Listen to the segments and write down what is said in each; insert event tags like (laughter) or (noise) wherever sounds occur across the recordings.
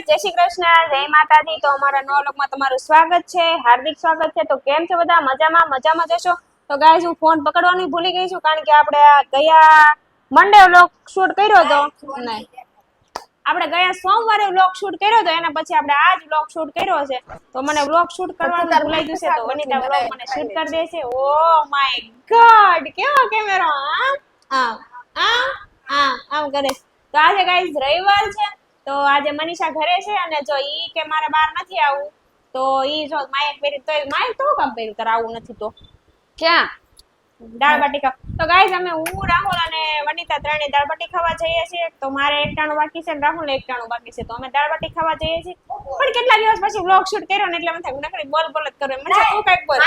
Guys જય શ્રી કૃષ્ણ જય માતાજી. તો અમારા નવા લોકમાં તમારું સ્વાગત છે હાર્દિક સ્વાગત છે. તો કેમ છો બધા? મજામાં? મજામાં જશો તો ગાઈસ હું ફોન પકડવાનું ભૂલી ગઈ છું કારણ કે આપણે ગયા મંડે વ્લોગ શૂટ કર્યો હતો. નહીં. આપણે ગયા સોમવારે વ્લોગ શૂટ કર્યો હતો એના પછી આપણે આજ વ્લોગ શૂટ કર્યો છે. તો મને વ્લોગ શૂટ કરવાનું ભૂલાઈ ગયું છે તો વનિતા વ્લોગ મને શૂટ કરી દે છે. ઓ માય ગોડ કેવો કેમેરો આમ આમ આમ આમ કરે છે. તો આજે ગાઈસ રવિવાર છે. તો આજે મનીષા ઘરે છે અને જો ઈ કે મારે બહાર નથી આવું તો ઈ જો માયક પહેરી તો માયક તો કામ પહેર્યું? તારે આવું નથી તો. ક્યાં? દાળ બાટી ખાવા. તો ગાઈઝ અમે હું રાહુલ અને વનિતા ત્રણે દાળ બાટી ખાવા જઈએ છીએ. તો મારે એકટાણું બાકી છે અને રાહુલ એકટાણું બાકી છે. તો અમે દાળ બાટી ખાવા જઈએ છીએ. પણ કેટલા દિવસ પછી વ્લોગ શૂટ કર્યો ને એટલે મને થાય નકરી બોલ બોલ જ કરો. મને તું કંઈક બોલ.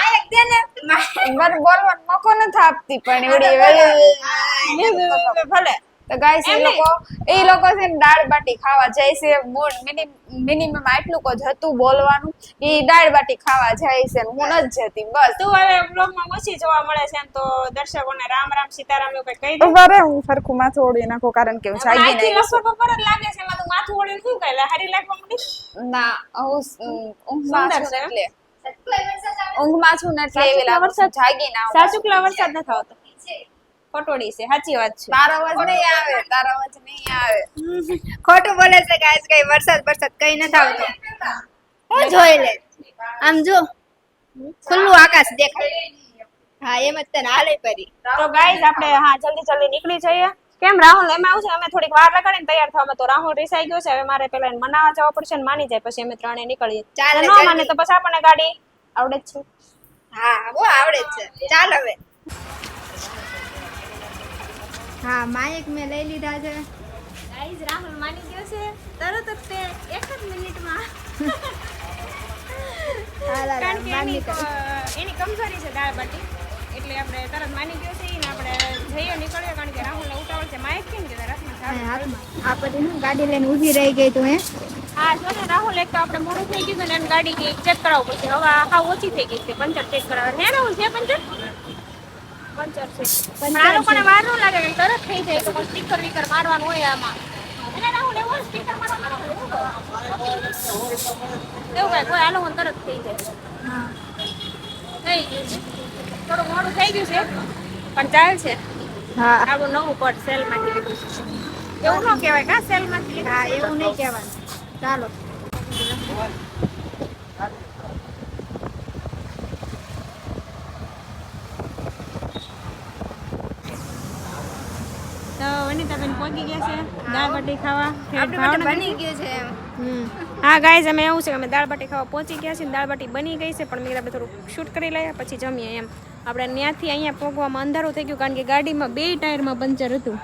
મને બોલવાનો મોકો નથી આપતી પણ એવડી ભલે. તો ગાઈસ એ લોકો એ લોકો છે ને દાળ બાટી ખાવા જાય છે. મૂળ મિનિમમ આટલું કો જ હતું બોલવાનું. એ દાળ બાટી ખાવા જાય છે હું ન જતી બસ. તું હવે બ્લોગમાં ઓછી જોવા મળે છે તો દર્શકોને રામ રામ સીતારામ એવું કઈ કહી દે. અરે હું સરખું માથું ઓળી નાખું કારણ કે હું જાગી નહીં. લસણ પર જ લાગે છે એમાં તું માથું ઓળી શું કહે? લે, હારી લાગવા માંડી? ના હું સુંદર છે. એટલે. ઊંઘમાં છું ને એટલે એવી લાગે છે જાગી ના સાચું વરસાદ નથી આવતો. પટોળી છે સાચી વાત છે. તારો અવાજ નહીં આવે તારો અવાજ નહીં આવે. ખોટું બોલે છે ગાઈસ કઈ વરસાદ વરસાદ કઈ નથી આવતો. હું જોઈ લે. આમ જો ખુલ્લું આકાશ દેખાય. હા એમ જ તને હાલે પરી તો ગાઈસ આપણે હા જલ્દી જલ્દી નીકળી જઈએ. કેમ રાહુલ એમાં આવું છે અમે થોડીક વાર લગાડીને તૈયાર થવામાં તો રાહુલ રિસાઈ ગયો છે. હવે મારે પેલા એને મનાવા જવા પડશે ને માની જાય પછી અમે ત્રણે નીકળીએ. ચાલે, ન માને તો પછી આપણને ગાડી આવડે જ છે. હા બહુ આવડે જ છે. ચાલ હવે. હા માયક મેં લઈ લીધા છે. ગાઈઝ રાહુલ માની ગયો છે. તરત જ તે એક જ મિનિટમાં. કારણ કે એની એની કમજોરી છે દાળ બાટી. એટલે આપણે તરત માની ગયો છે ને આપણે જઈએ નીકળીએ કારણ કે રાહુલને ઉતાવળ છે. માયક કેમ કે રાતમાં આ બધી ગાડી લઈને ઊભી રહી ગઈ તું હે? હા જો ને રાહુલ એક તો આપણે મોડું થઈ ગયું ને એમ ગાડી ચેક કરાવવું પડશે. હવે હા ઓછી થઈ ગઈ છે. પંચર ચેક કરાવવા હે રાહુલ છે પંચર? પંચર છે આ લોકોને વાર ન લાગે તરત થઈ જાય તો સ્ટીકર વીકર મારવાનું હોય આમાં. એવો કાંઈ. કોઈ આ લોકોને તરત થઈ જાય. થઈ ગયું થોડું મોડું થઈ ગયું છે. પણ ચાલશે હા. આપણું નવું પડ સેલમાંથી લીધું છે. એવું ન કહેવાય કા? સેલમાંથી હા એવું નહીં કહેવાનું. ચાલો તો વનિતાબેન પહોંચી ગયા છે દાળ બાટી ખાવા ભાવનગર. બની ગયું છે એમ. હા ગાઈઝ અમે એવું છે કે અમે દાળ બાટી ખાવા પહોંચી ગયા છીએ દાળ બાટી બની ગઈ છે પણ મેં આપણે થોડું શૂટ કરી લઈએ પછી જમીએ એમ. આપણે ત્યાંથી અહીંયા પહોંચવામાં અંધારું થઈ ગયું કારણ કે ગાડીમાં બે ટાયરમાં પંચર હતું.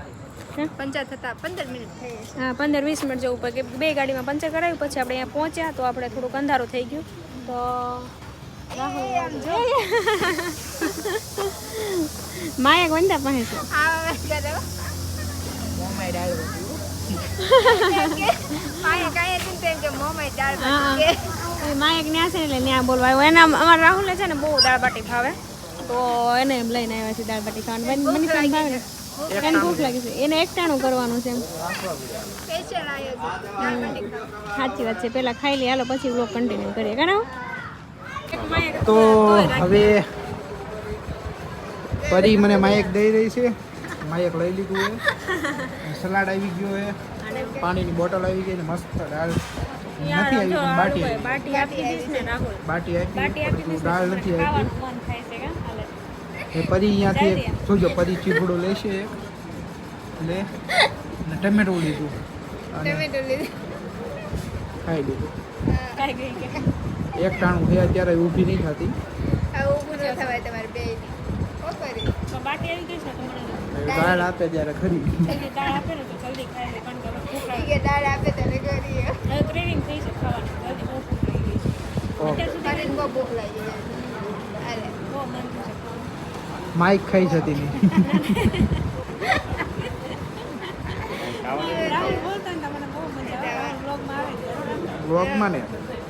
પંચર થતા પંદર મિનિટ થઈ હા પંદર વીસ મિનિટ જવું પડે કે બે ગાડીમાં પંચર કરાવ્યું પછી આપણે અહીંયા પહોંચ્યા તો આપણે થોડુંક અંધારું થઈ ગયું. તો (laughs) માયા વંદા પાસે મોમાય (laughs) દાળ. એ માયક ન્યા છે એટલે ન્યા બોલવા આવ્યો. એના અમારા રાહુલે છે ને બહુ દાળ બાટી ભાવે. તો એને એમ લઈને આવ્યા છે દાળ બાટી ખાવાનું. મને પણ ભાવે. ને. એને ભૂખ લાગી છે. એને એકટાણું કરવાનું છે. સાચી વાત છે. પેલા ખાઈ લઈએ હાલો પછી વ્લોગ કન્ટિન્યુ કરીએ. કારણ તો હવે પરી મને માયક દઈ રહી છે. માયક લઈ લીધું સલાડ આવી ગયો છે. પાણીની બોટલ આવી ગઈ ને મસ્ત દાળ. નથી આવી બાટી બાટી આપી દીધી ને રાહુલ. બાટી બાટી આપી દાળ નથી આવી ખાવાનું મન થાય છે કે હાલે. એ પરી અહીંયાથી એક જોજો પરી ચીબડો લેશે એક. લે. ને ટમેટો લીધું. અને ટમેટું લીધું. ખાઈ લીધું. ખાઈ ગઈ કે? એક ટાણું છે અત્યારે ઊભી નહીં થતી. ઊભું ન થવાય તમારે બે શું કરી? તો બાટી આવી ગઈ છે તો મને હવે દાળ આપે ત્યારે ખરી. દાળ આપે ને તો જલ્દી ખાઈ લે કારણ કે હવે ભૂખ ઈ લાગે. કે દાળ આપે તો અમે હવે ક્રેવિંગ થઈ છે ખાવાની જલ્દી બહુ ભૂખ લાગી ગઈ છે. અત્યાર સુધી મને બહુ ભૂખ લાગી છે. હાલે. બહુ મન છે. માઇક ખાઈ જતી ને. બ્લોગમાં ને?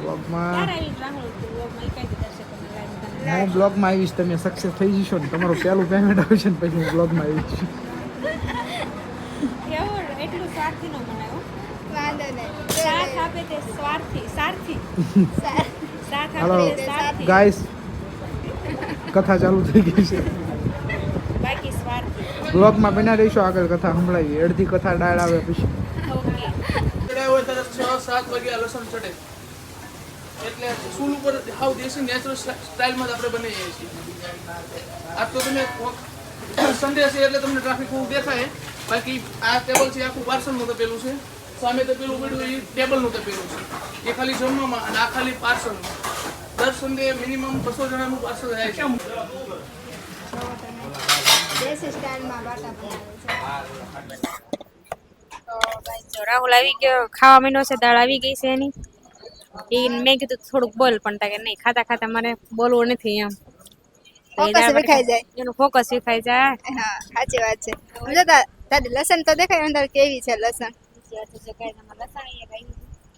બ્લોગમાં ક્યારે આવીશ રાહુલ તું vlogમાં? ઈ કહી દે દર્શકોને live તને. હું બ્લોગમાં આવીશ તમે સક્સેસ થઈ જશો ને તમારું પહેલું પેમેન્ટ આવશે ને પછી હું બ્લોગમાં આવીશ. હાલો ગાઈસ કથા ચાલુ થઈ ગઈ છે. બાકી સ્વાર્થી. બ્લોગમાં બના રહીશું આગળ કથા સંભળાવી અડધી કથા ડાળ આવે પછી. છ સાત વાગ્યા લસણ ચડે એટલે સ્કૂલ ઉપર હાવ દેશી નેચરલ સ્ટાઇલમાં જ આપણે બનાવીએ છીએ. આ તો તમે સન્ડે છે એટલે તમને ટ્રાફિક બહુ દેખાય. બાકી આ ટેબલ છે, આખું પાર્સલનું તપેલું છે. સામે તપેલું પડ્યું, એ ટેબલનું તપેલું છે. એ ખાલી જમવામાં અને આ ખાલી પાર્સલનું દર સન્ડે મિનિમમ બસો જણાનું પાર્સલ થાય છે. રાહુલ આવી ગયો, ખાવા મહિનો છે, દાળ આવી ગઈ છે એની. એ મેં કીધું થોડુંક બોલ પણ તા કે નહીં ખાતા ખાતા મારે બોલવું નથી એમ. વિખાઈ જાય. એનું ફોકસ વિખાઈ જાય. હા સાચી વાત છે. સમજો તારી લસણ તો દેખાય અંદર કેવી છે લસણ?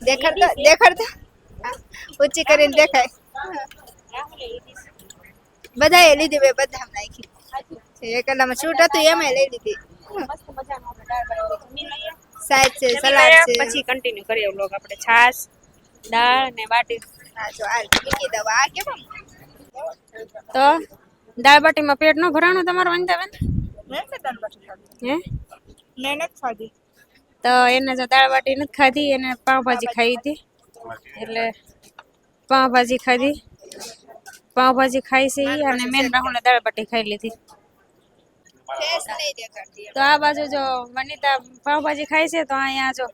દેખાડતો દેખાડતો ઊંચી કરીને દેખાય. લીધી બે બધા નાખી. એક કલામાં શૂટ હતું એમાં લઈ લીધી. સાચ છે સલાડ છે. પછી કન્ટિન્યુ કરીએ વ્લોગ આપણે. છાશ. દાળ ને બાટી. હા તો દાળ બાટીમાં પેટ નો ભરાણું તમારું વંદાબેન હે? મેં ખાધી. તો એને જો દાળ બાટી નથી ખાધી એને પાવભાજી ખાઈ હતી. એટલે પાવભાજી ખાધી. પાવભાજી ખાઈ છે અને મેન રાહુલે દાળ બાટી ખાઈ લીધી. તો આ બાજુ જો વનિતા પાવભાજી ખાય છે તો અહીંયા જો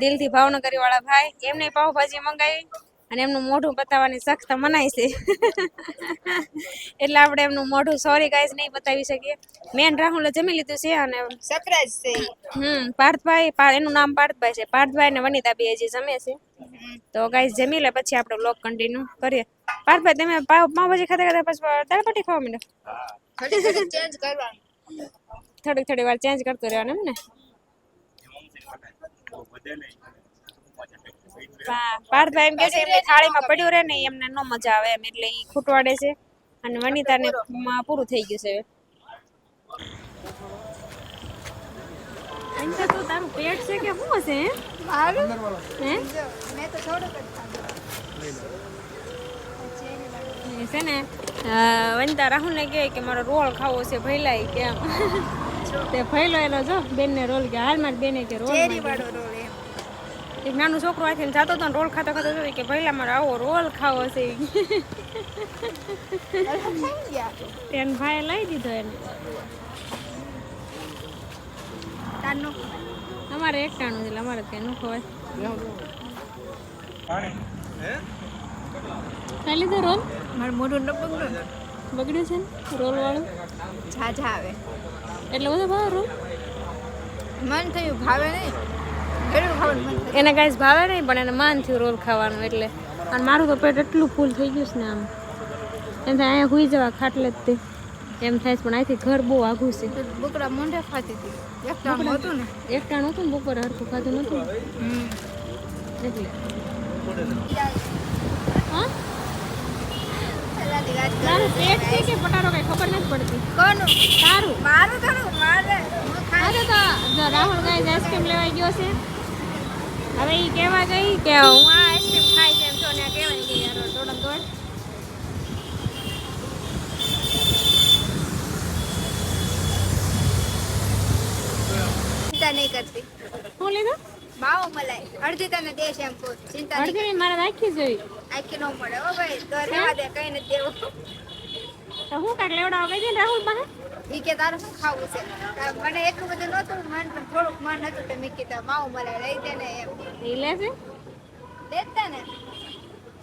દિલથી ભાવનગરી વાળા ભાઈ એમને પાઉભાજી મંગાવી અને એમનું મોઢું બતાવવાની સખ્ત મનાય છે. એટલે આપણે એમનું મોઢું સોરી ગાઈઝ નહીં બતાવી શકીએ. મેન રાહુલ જમી લીધું છે અને સરપ્રાઈઝ છે. હમ પાર્થભાઈ એનું નામ પાર્થભાઈ છે. પાર્થભાઈ ને વનિતા બે હજી જમે છે. તો ગાઈઝ જમી લે પછી આપણે વ્લોગ કન્ટિન્યુ કરીએ. પાર્થભાઈ તમે પાઉભાજી ખાતા ખાતા પછી દાળપટી ખાવા માંડો થોડીક થોડી વાર ચેન્જ કરતો રહેવાનું એમ ને? પાર્થભાઈ એમ કે છે એમની થાળીમાં પડ્યું રહે ને એમને ન મજા આવે એમ એટલે એ ખૂટવાડે છે અને વનિતાને માં પૂરું થઈ ગયું છે અંકલ તો તારું પેટ છે કે શું હશે મારું? હે? મેં તો થોડુંક જ ખાધું. છે ને વનિતા રાહુલ ને કે મારો રોલ ખાવો છે ભૈલાઈ કેમ? તે ભૈલો એનો જો બેન ને રોલ કે હાલ મારી બેને કે રોલ વાળો રોલ. એક નાનું છોકરો આથી જતો હતો ને રોલ ખાતો ખાતો હતો કે પહેલાં મારે આવો રોલ ખાવો છે એને ભાઈએ લઈ દીધો એને. અમારે એકટાણું છે એટલે અમારે ત્યાં નું ખવાય. ખાઈ લીધો રોલ? મારું મોઢું ન બગડું. બગડ્યું છે ને રોલ વાળું ઝાઝા આવે. એટલે બધો ભાવ રોલ? મન થયું ભાવે નહીં. એને કાંઈ ભાવે નહીં પણ એને માન થયું રોલ ખાવાનું એટલે. અને મારું તો પેટ એટલું ફૂલ થઈ ગયું છે ને આમ. એમ થાય અહીંયા હુઈ જવા ખાટલે જ તે. એમ થાય છે પણ અહીંથી ઘર બહુ આઘું છે. બકરા મોઢે ખાતી હતી. એકટાણું હતું ને? એકટાણું હતું ને બપોરે હરખું ખાધું નતું એટલે. તારું પેટ છે કે પટારો કઈ ખબર નથી પડતી. કોનું? તારું. મારું થોડું મારે. અરે તો જો રાહુલ ગાય આઈસ્ક્રીમ લેવા ગયો છે. હવે ઈ કહેવા ગઈ કે હું આ આઈસ્ક્રીમ ખાઈ છે એમ છો ને આ કહેવાની ગઈ યાર દોડમ દોડ. ચિંતા નહીં કરતી. શું લીધું? માવો મલાઈ. અડધી તને દેશ એમ કહું ચિંતા નહીં અડધી મારે રાખી જોઈ આખી ન મળે હો ભાઈ. તો રહેવા દે કઈ નથી દેવું. તો હું કાક લેવડાવવા ગઈ ને રાહુલ પાસે ઈ કે તારે શું ખાવું છે? મને એટલું બધું નહોતું મન પણ થોડુંક મન હતું તો મેં કીધું માવો મળે લઈ દે ને એમ. એ લેશે દેતા ને.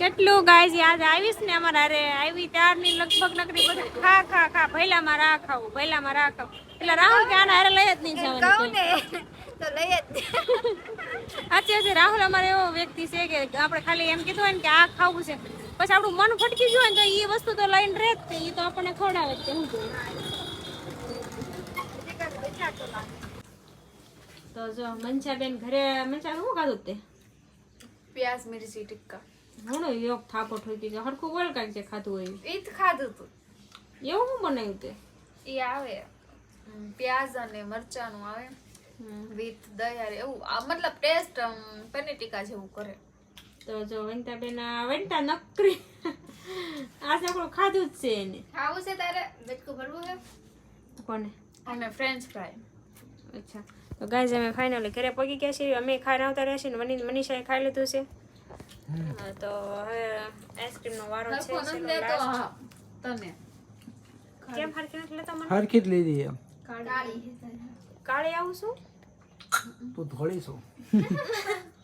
કેટલું ગાય યાદ આવીશ ને અમારા અરે આવી ત્યારની લગભગ નકરી બધું ખા ખા ખા ભૈલામાં રા ખાવું ભૈલામાં રા ખાવું. એટલે રાહુલ કે આના હારે લઈ જ નહીં જવાનું તો લઈ જ સાચી રાહુલ અમારે એવો વ્યક્તિ છે કે આપણે ખાલી એમ કીધું હોય ને કે આ ખાવું છે. પછી આપણું મન ફટકી ગયું હોય ને તો એ વસ્તુ તો લઈને રહે જ તે એ તો આપણને ખવડાવે જ તે હું તો જો મનસાબેન ઘરે મનસા શું ખાધું તે? પ્યાસ મિરચી ટિક્કા. ઘણો યોગ થાપો ઠોકી ગયો. હરખું બોલ કાંઈક છે ખાધું હોય એ જ ખાધું તું. એવું શું બનાવ્યું તે? એ આવે. પ્યાઝ અને મરચાનું આવે. વિથ દહીં એવું. મતલબ ટેસ્ટ પનીર ટીકા જેવું કરે. તો જો વનિતાબેન આ વનિતા નકરી. આ સાંકળું ખાધું જ છે એને. ખાવું છે તારે? બચકું ભરવું છે? કોને? અને ફ્રેન્ચ ફ્રાય અચ્છા. તો ગાઈઝ અમે ફાઇનલી ઘરે પગી ગયા છીએ. અમે ખાઈને આવતા રહ્યા છીએ ને મની મનીષાએ ખાઈ લીધું છે. તો હવે આઈસ્ક્રીમનો વારો છે તને કેમ હરખી નથી લેતા મને? હરખી જ લીધી એમ. કાળી. કાળી આવું છું? તું ધોળી છો. (laughs)